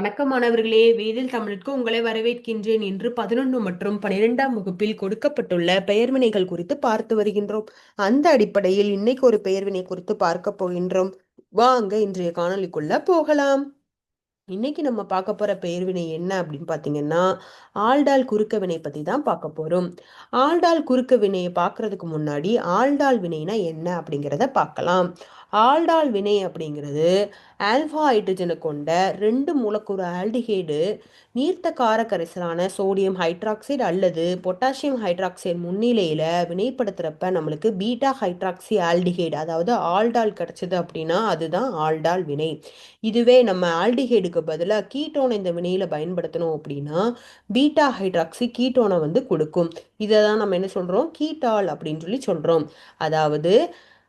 வணக்கம் மாணவர்களே. வேதில் தமிழுக்கு உங்களை வரவேற்கின்றேன் என்று பதினொன்று மற்றும் பனிரெண்டாம் வகுப்பில் கொடுக்கப்பட்டுள்ள பெயர்வினைகள் குறித்து பார்த்து வருகின்றோம். அந்த அடிப்படையில் இன்னைக்கு ஒரு பெயர்வினை குறித்து பார்க்க போகின்றோம். வாங்க இன்றைய காணொலிக்குள்ள போகலாம். இன்னைக்கு நம்ம பார்க்க போற பெயர்வினை என்ன அப்படின்னு பாத்தீங்கன்னா ஆழ்டால் குறுக்க வினை பத்தி தான் பார்க்க போறோம். ஆழ்டால் குறுக்க வினையை பார்க்கறதுக்கு முன்னாடி ஆழ்டால் வினைனா என்ன அப்படிங்கிறத பார்க்கலாம். ஆல்டால் வினை அப்படிங்கிறது ஆல்ஃபா ஹைட்ரஜனை கொண்ட ரெண்டு மூலக்கூறு ஆல்டிஹைடு நீர்த்த கார கரைசலான சோடியம் ஹைட்ராக்சைடு அல்லது பொட்டாசியம் ஹைட்ராக்சைடு முன்னிலையில் வினைப்படுத்துகிறப்ப நம்மளுக்கு பீட்டா ஹைட்ராக்சி ஆல்டிஹைடு அதாவது ஆல்டால் கிடச்சிது அப்படின்னா அதுதான் ஆல்டால் வினை. இதுவே நம்ம ஆல்டிஹைடுக்கு பதிலாக கீட்டோனை இந்த வினையில் பயன்படுத்தணும் அப்படின்னா பீட்டா ஹைட்ராக்சி கீட்டோனை வந்து கொடுக்கும். இதை தான் நம்ம என்ன சொல்கிறோம் கீட்டால் அப்படின்னு சொல்லி சொல்கிறோம் அதாவது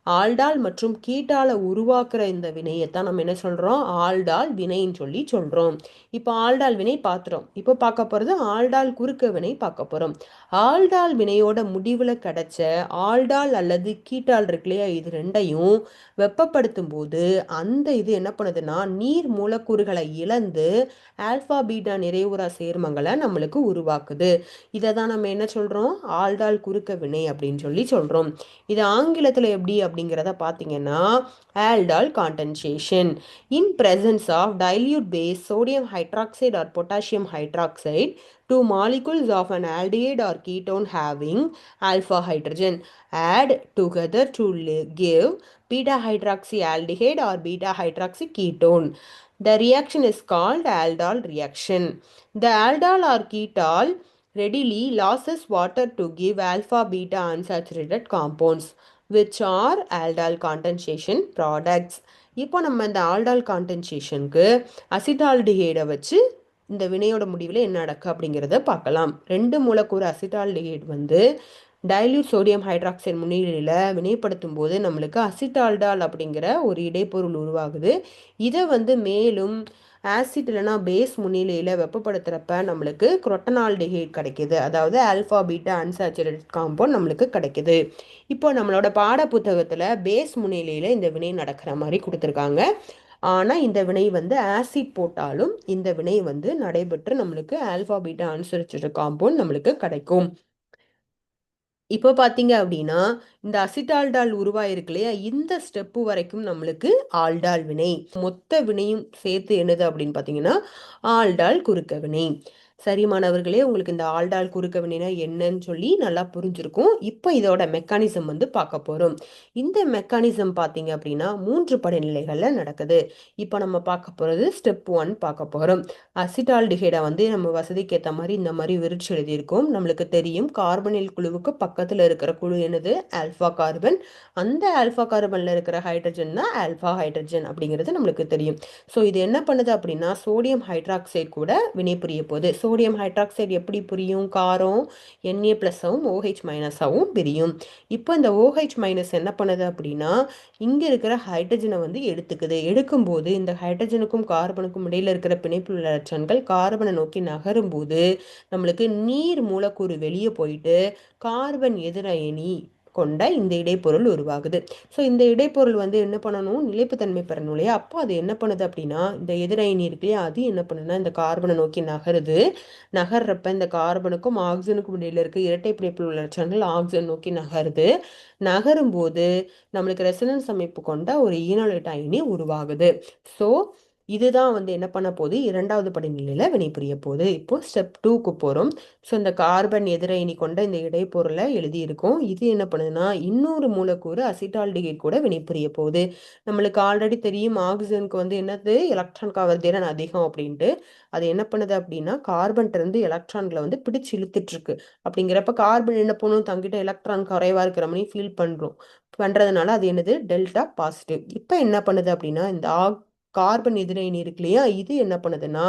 ஆல்டால் மற்றும் கீட்டால உருவாக்குற இந்த வினையைத்தான் நம்ம என்ன சொல்றோம்? ஆல்டால் வினைன்னு சொல்லி சொல்றோம். இப்போ ஆல்டால் வினை பார்த்துறோம் இப்போ பார்க்க போறது ஆல்டால் குறுக்க வினை பார்க்க போறோம். ஆல்டால் வினையோட முடிவுல கிடைச்ச ஆல்டால் அல்லது கீட்டால் இருக்கு இல்லையா? இது ரெண்டையும் வெப்பப்படுத்தும் போது அந்த இது என்ன பண்ணுதுன்னா நீர் மூலக்கூறுகளை இழந்து ஆல்பா பீட்டா நிறைவுறா சேர்மங்களை நம்மளுக்கு உருவாக்குது. இதை தான் நம்ம என்ன சொல்றோம்? ஆல்டால் குறுக்க வினை அப்படின்னு சொல்லி சொல்றோம். இது ஆங்கிலத்தில் எப்படி அப்படிங்கிறத பார்த்தீங்கன்னா aldol condensation in presence of dilute base sodium hydroxide or potassium hydroxide two molecules of an aldehyde or ketone having alpha hydrogen add together to give beta hydroxyaldehyde or beta hydroxy ketone. The reaction is called aldol reaction. The aldol or ketol readily loses water to give alpha beta unsaturated compounds. Which are aldol condensation products இப்போ நம்ம இந்த aldol கான்டென்சேஷனுக்கு அசிட்டால்டிஹைடை வச்சு இந்த வினையோட முடிவில் என்ன நடக்கு அப்படிங்கிறத பார்க்கலாம். ரெண்டு மூலக்கூறு அசிட்டால்டிஹைட் வந்து டைல்யூட் சோடியம் ஹைட்ராக்சைடு முன்னிலையில் வினைப்படுத்தும் போது நம்மளுக்கு அசிட்டால்டால் அப்படிங்கிற ஒரு இடைப்பொருள் உருவாகுது. இதை வந்து மேலும் ஆசிட் இல்லைனா பேஸ் முன்னிலையில் வெப்பப்படுத்துகிறப்ப நம்மளுக்கு குரொட்டனால்டிஹைட் கிடைக்கிது. அதாவது ஆல்ஃபா பீட்டா அன்சாச்சுரேட் காம்பவுண்ட் நம்மளுக்கு கிடைக்கிது. இப்போ நம்மளோட பாட புத்தகத்தில் பேஸ் முன்னிலையில் இந்த வினை நடக்கிற மாதிரி கொடுத்துருக்காங்க. ஆனால் இந்த வினை வந்து ஆசிட் போட்டாலும் இந்த வினை வந்து நடைபெற்று நம்மளுக்கு ஆல்ஃபா பீட்டா அன்சாச்சுரேட்டட் காம்பவுண்ட் நம்மளுக்கு கிடைக்கும். இப்போ பார்த்தீங்க அப்படின்னா இந்த அசிட்டால்டால் உருவாயிருக்கு இல்லையா? இந்த ஸ்டெப்பு வரைக்கும் நம்மளுக்கு ஆல்டால் வினை மொத்த வினையும் சேர்த்து என்னது அப்படின்னு பார்த்தீங்கன்னா ஆல்டால் குறுக்க வினை. சரி மாணவர்களே உங்களுக்கு இந்த ஆல்டால் குறுக்க வினைனா என்னன்னு சொல்லி நல்லா புரிஞ்சிருக்கும். இப்போ இதோட மெக்கானிசம் வந்து பார்க்க போகிறோம் இந்த மெக்கானிசம் பார்த்தீங்க அப்படின்னா மூன்று படிநிலைகளில் நடக்குது. இப்போ நம்ம பார்க்க போகிறது ஸ்டெப் ஒன் பார்க்க போகிறோம் அசிட்டால்டிஹைடை வந்து நம்ம வசதிக்கு ஏற்ற மாதிரி இந்த மாதிரி விரிச்சு எழுதியிருக்கோம். நம்மளுக்கு தெரியும் கார்பனில் குழுவுக்கு பக்கத்தில் இருக்கிற குழு என்னது? Alpha carbon. அந்த ஆல்ஃபா கார்பனில் இருக்கிற ஹைட்ரஜன் தான் ஆல்ஃபா ஹைட்ரஜன் அப்படிங்கிறது நம்மளுக்கு தெரியும். ஸோ இது என்ன பண்ணுது அப்படின்னா சோடியம் ஹைட்ராக்சைடு கூட வினை புரிய போகுது சோடியம் ஹைட்ராக்சைடு எப்படி புரியும்? காரம் என்ஏ ப்ளஸ்ஸாகவும் ஓஹெச் மைனஸாகவும் பிரியும். இப்போ இந்த ஓஹெச் மைனஸ் என்ன பண்ணுது அப்படின்னா இங்கே இருக்கிற ஹைட்ரஜனை வந்து எடுத்துக்குது. எடுக்கும்போது இந்த ஹைட்ரஜனுக்கும் கார்பனுக்கும் இடையில் இருக்கிற பிணைப்பு எலக்ட்ரான்கள் கார்பனை நோக்கி நகரும் போது நம்மளுக்கு நீர் மூலக்கூறு வெளியே போயிட்டு கார்பன் எதிரணி கொண்ட இந்த இடைப்பொருள் உருவாகுது. ஸோ இந்த இடைப்பொருள் வந்து என்ன பண்ணணும்? நிலைப்புத்தன்மை பெறணும் இல்லையா அப்போ அது என்ன பண்ணுது அப்படின்னா இந்த எதிரணி இருக்கு இல்லையா? அது என்ன பண்ணுன்னா இந்த கார்பனை நோக்கி நகருது. நகர்றப்ப இந்த கார்பனுக்கும் ஆக்சிஜனுக்கும் இடையில இருக்க இரட்டை பிணைப்பில் உள்ள லட்சங்கள் ஆக்சிஜன் நோக்கி நகருது. நகரும் போது நம்மளுக்கு ரெசனன்ஸ் அமைப்பு கொண்ட ஒரு ஈனோலைட் அயனி உருவாகுது. ஸோ இதுதான் வந்து என்ன பண்ண போகுது? இரண்டாவது படிநிலையில் வினைபுரிய போகுது. இப்போது ஸ்டெப் டூக்கு போகிறோம் ஸோ இந்த கார்பன் எதிரணி கொண்ட இந்த இடைப்பொருளை எழுதியிருக்கோம். இது என்ன பண்ணுதுன்னா இன்னொரு மூலக்கூறு அசிட்டால்டிகை கூட வினைபுரிய போகுது. நம்மளுக்கு ஆல்ரெடி தெரியும் ஆக்சிஜனுக்கு வந்து என்னது? எலக்ட்ரான் கவர் திறன் அதிகம் அப்படின்ட்டு. அது என்ன பண்ணுது அப்படின்னா கார்பன் எலக்ட்ரான்களை வந்து பிடிச்சு இழுத்துட்ருக்கு அப்படிங்கிறப்ப கார்பன் என்ன பண்ணும்? தங்கிட்ட எலக்ட்ரான் குறைவாக இருக்கிற மாதிரி ஃபீல் பண்ணுறோம் பண்ணுறதுனால அது என்னது? டெல்டா பாசிட்டிவ் இப்போ என்ன பண்ணுது அப்படின்னா இந்த ஆக் கார்பன் எதிரணி இருக்கு இல்லையா இது என்ன பண்ணுதுன்னா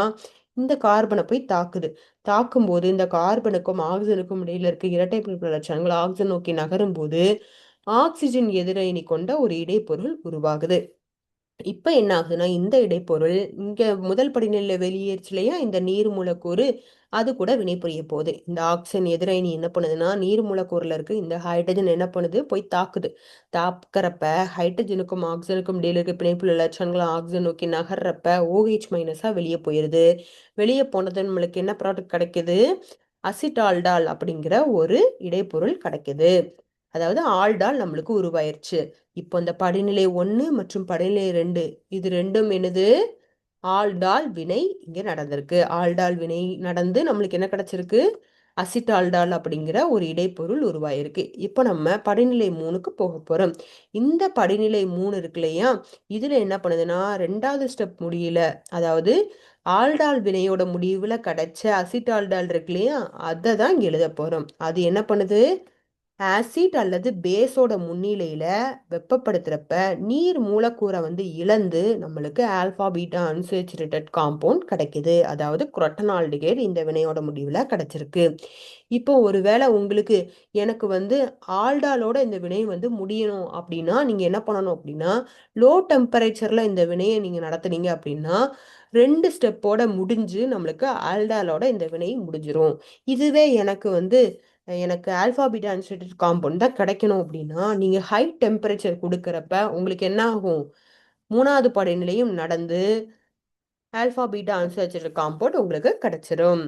இந்த கார்பனை போய் தாக்குது. தாக்கும் போது இந்த கார்பனுக்கும் ஆக்சிஜனுக்கும் இடையில இருக்க இரட்டை பிணைப்பு லட்சணங்கள் ஆக்சிஜன் நோக்கி நகரும் போது ஆக்சிஜன் எதிரணி கொண்ட ஒரு இடைப்பொருள் உருவாகுது. இப்போ என்ன ஆகுதுன்னா இந்த இடைப்பொருள் இங்கே முதல் படிநிலையில வெளியேறுச்சு இல்லையா இந்த நீர் மூலக்கூறு அது கூட வினைபுரிய போகுது. இந்த ஆக்சிஜன் எதிரணி என்ன பண்ணுதுன்னா நீர் மூலக்கூறில் இருக்கு இந்த ஹைட்ரஜன் என்ன பண்ணுது? போய் தாக்குது. தாக்குறப்ப ஹைட்ரஜனுக்கும் ஆக்சிஜனுக்கும் இடையில இருக்க பிணைப்புள்ள லட்சணங்களும் ஆக்சிஜன் நோக்கி நகர்றப்ப OH ஓஹெச் மைனஸாக வெளியே போயிடுது வெளியே போனது நம்மளுக்கு என்ன ப்ராடக்ட் கிடைக்குது? அசிடால்டால் அப்படிங்கிற ஒரு இடைப்பொருள் கிடைக்குது. அதாவது ஆல்டால் நம்மளுக்கு உருவாயிருச்சு. இப்போ இந்த படிநிலை ஒன்று மற்றும் படிநிலை ரெண்டு இது ரெண்டும் என்னது? ஆல்டால் வினை இங்கே நடந்திருக்கு. ஆல்டால் வினை நடந்து நம்மளுக்கு என்ன கிடைச்சிருக்கு? அசிட்டால்டால் அப்படிங்கிற ஒரு இடைப்பொருள் உருவாயிருக்கு. இப்போ நம்ம படிநிலை மூணுக்கு போக போகிறோம் இந்த படிநிலை மூணு இருக்கு இல்லையா? இதில் என்ன பண்ணுதுன்னா ரெண்டாவது ஸ்டெப் முடியல. அதாவது ஆல்டால் வினையோட முடிவில் கிடைச்ச அசிட்டால்டால் இருக்கு இல்லையா? அதை தான் இங்கே எழுத போகிறோம் அது என்ன பண்ணுது? ஆசிட் அல்லது பேஸோட முன்னிலையில் வெப்பப்படுத்துகிறப்ப நீர் மூலக்கூறை வந்து இழந்து நம்மளுக்கு ஆல்ஃபா பீட்டா அன்சேச்சுரேட்டட் காம்பவுண்ட் கிடைக்குது. அதாவது குரட்டனால்டிகேட் இந்த வினையோட முடிவில் கிடைச்சிருக்கு. இப்போ ஒருவேளை உங்களுக்கு எனக்கு வந்து ஆல்டாலோட இந்த வினை வந்து முடியணும் அப்படின்னா நீங்கள் என்ன பண்ணணும் அப்படின்னா லோ டெம்பரேச்சரில் இந்த வினையை நீங்கள் நடத்துனீங்க அப்படின்னா ரெண்டு ஸ்டெப்போட முடிஞ்சு நம்மளுக்கு ஆல்டாலோட இந்த வினை முடிஞ்சிரும். இதுவே எனக்கு வந்து எனக்கு ஆல்ஃபா பீட்டா காம்பவுண்ட் தான் கிடைக்கணும் அப்படின்னா நீங்கள் ஹை டெம்பரேச்சர் கொடுக்குறப்ப உங்களுக்கு என்ன ஆகும்? மூணாவது படைநிலையும் நடந்து ஆல்ஃபா பீட்டா அன்சேச்சுரேட்டட் காம்பவுண்ட் உங்களுக்கு கிடைச்சிரும்.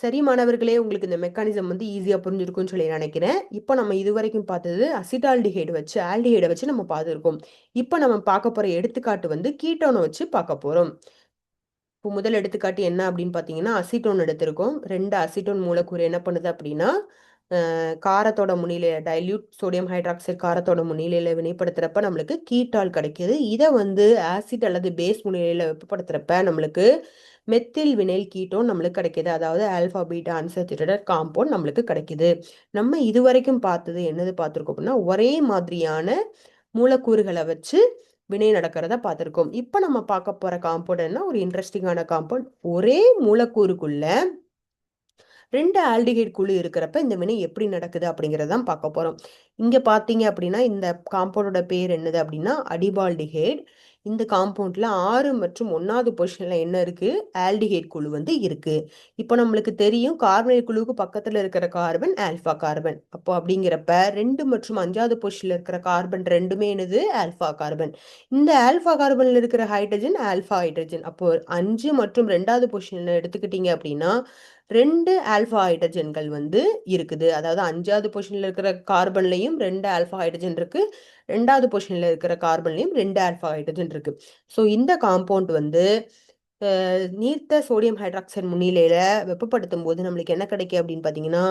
சரி மாணவர்களே உங்களுக்கு இந்த மெக்கானிசம் வந்து ஈஸியாக புரிஞ்சிருக்கும்னு சொல்லி நினைக்கிறேன். இப்போ நம்ம இது வரைக்கும் பார்த்தது அசிட்டால்டிஹைடு வச்சு ஆல்டிஹைடை வச்சு நம்ம பார்த்துருக்கோம். இப்போ நம்ம பார்க்க போகிற எடுத்துக்காட்டு வந்து கீட்டோனை வச்சு பார்க்க போகிறோம் இப்போ முதல் எடுத்துக்காட்டு என்ன அப்படின்னு பார்த்தீங்கன்னா அசிட்டோன் எடுத்திருக்கோம். ரெண்டு அசிட்டோன் மூலக்கூறு என்ன பண்ணுது அப்படின்னா காரத்தோட முன்னிலையில டைல்யூட் சோடியம் ஹைட்ராக்சைடு காரத்தோட முன்னிலையில வினைப்படுத்துறப்ப நம்மளுக்கு கீட்டால் கிடைக்கிது. இதை வந்து ஆசிட் அல்லது பேஸ் முன்னிலையில வெப்பப்படுத்துறப்ப நம்மளுக்கு மெத்தில் வினைல் கீட்டோன் நம்மளுக்கு கிடைக்கிது. அதாவது ஆல்ஃபா பீட்டா அன்சச்சுரேட்டட் காம்பவுண்ட் நம்மளுக்கு கிடைக்கிது. நம்ம இது வரைக்கும் பார்த்தது என்னது பார்த்துருக்கோம் அப்படின்னா ஒரே மாதிரியான மூலக்கூறுகளை வச்சு வினை நடக்கிறத பார்த்துருக்கோம். இப்போ நம்ம பார்க்க போகிற காம்பவுண்ட் என்ன? ஒரு இன்ட்ரெஸ்டிங்கான காம்பவுண்ட் ஒரே மூலக்கூறுக்குள்ள ரெண்டு ஆல்டிஹைட் குழு இருக்கிறப்ப இந்த வினை எப்படி நடக்குது அப்படிங்கிறதான் பார்க்க போகிறோம் இங்கே பார்த்தீங்க அப்படின்னா இந்த காம்பவுண்டோட பேர் என்னது அப்படின்னா அடிபால்டிஹைட் இந்த காம்பவுண்டில் ஆறு மற்றும் ஒன்றாவது பொசிஷனில் என்ன இருக்குது ஆல்டிஹைட் குழு வந்து இருக்குது இப்போ நம்மளுக்கு தெரியும் கார்பனைட் குழுவுக்கு பக்கத்தில் இருக்கிற கார்பன் ஆல்ஃபா கார்பன் அப்போ அப்படிங்கிறப்ப ரெண்டு மற்றும் அஞ்சாவது பொசிஷனில் இருக்கிற கார்பன் ரெண்டுமே என்னது? ஆல்ஃபா கார்பன் இந்த ஆல்ஃபா கார்பனில் இருக்கிற ஹைட்ரஜன் ஆல்ஃபா ஹைட்ரஜன் அப்போ அஞ்சு மற்றும் ரெண்டாவது பொசிஷனில் எடுத்துக்கிட்டீங்க அப்படின்னா ரெண்டு ஆல்ஃபா ஹைட்ரஜன்கள் வந்து இருக்குது. அதாவது அஞ்சாவது பொசிஷனில் இருக்கிற கார்பன்லையும் ரெண்டு ஆல்ஃபா ஹைட்ரஜன் இருக்குது ரெண்டாவது பொசிஷனில் இருக்கிற கார்பன்லையும் ரெண்டு ஆல்ஃபா ஹைட்ரஜன் இருக்குது ஸோ இந்த காம்பவுண்ட் வந்து நீர்த்த சோடியம் ஹைட்ராக்சைடு முன்னிலையில் வெப்பப்படுத்தும் போது நம்மளுக்கு என்ன கிடைக்கும் அப்படின்னு பார்த்தீங்கன்னா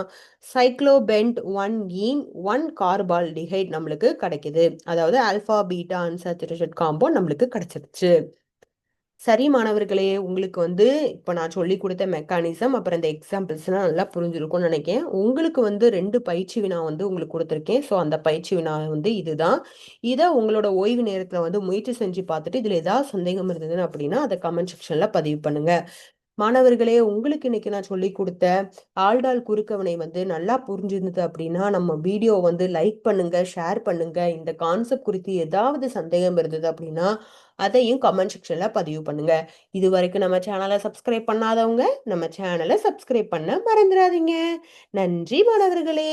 சைக்ளோபென்ட் ஒன் ஈன் ஒன் கார்பால்டிஹைட் நம்மளுக்கு கிடைக்குது. அதாவது ஆல்ஃபா பீட்டா அன்சாச்சுரேஷன் காம்பவுண்ட் நம்மளுக்கு கிடைச்சிருச்சு. சரி மாணவர்களே உங்களுக்கு வந்து இப்போ நான் சொல்லி கொடுத்த மெக்கானிசம் அப்புறம் இந்த எக்ஸாம்பிள்ஸ்லாம் நல்லா புரிஞ்சிருக்கும்னு நினைக்கிறேன். உங்களுக்கு வந்து ரெண்டு பயிற்சி வினா வந்து உங்களுக்கு கொடுத்துருக்கேன். ஸோ அந்த பயிற்சி வினா வந்து இதுதான். இதை உங்களோட ஓய்வு நேரத்தில் வந்து முயற்சி செஞ்சு பார்த்துட்டு இதில் ஏதாவது சந்தேகம் இருந்ததுன்னு அப்படின்னா அதை கமெண்ட் செக்ஷனில் பதிவு பண்ணுங்க. மாணவர்களே உங்களுக்கு இன்னைக்கு நான் சொல்லி கொடுத்த ஆள்டால் குறுக்கவனை வந்து நல்லா புரிஞ்சிருந்தது அப்படின்னா நம்ம வீடியோ வந்து லைக் பண்ணுங்க ஷேர் பண்ணுங்க. இந்த கான்செப்ட் குறித்து ஏதாவது சந்தேகம் இருந்தது அப்படின்னா அதையும் கமெண்ட் செக்ஷன்ல பதிவு பண்ணுங்க. இது வரைக்கும் நம்ம சேனலை சப்ஸ்கிரைப் பண்ணாதவங்க நம்ம சேனலை சப்ஸ்கிரைப் பண்ண மறந்துடாதீங்க நன்றி மாணவர்களே.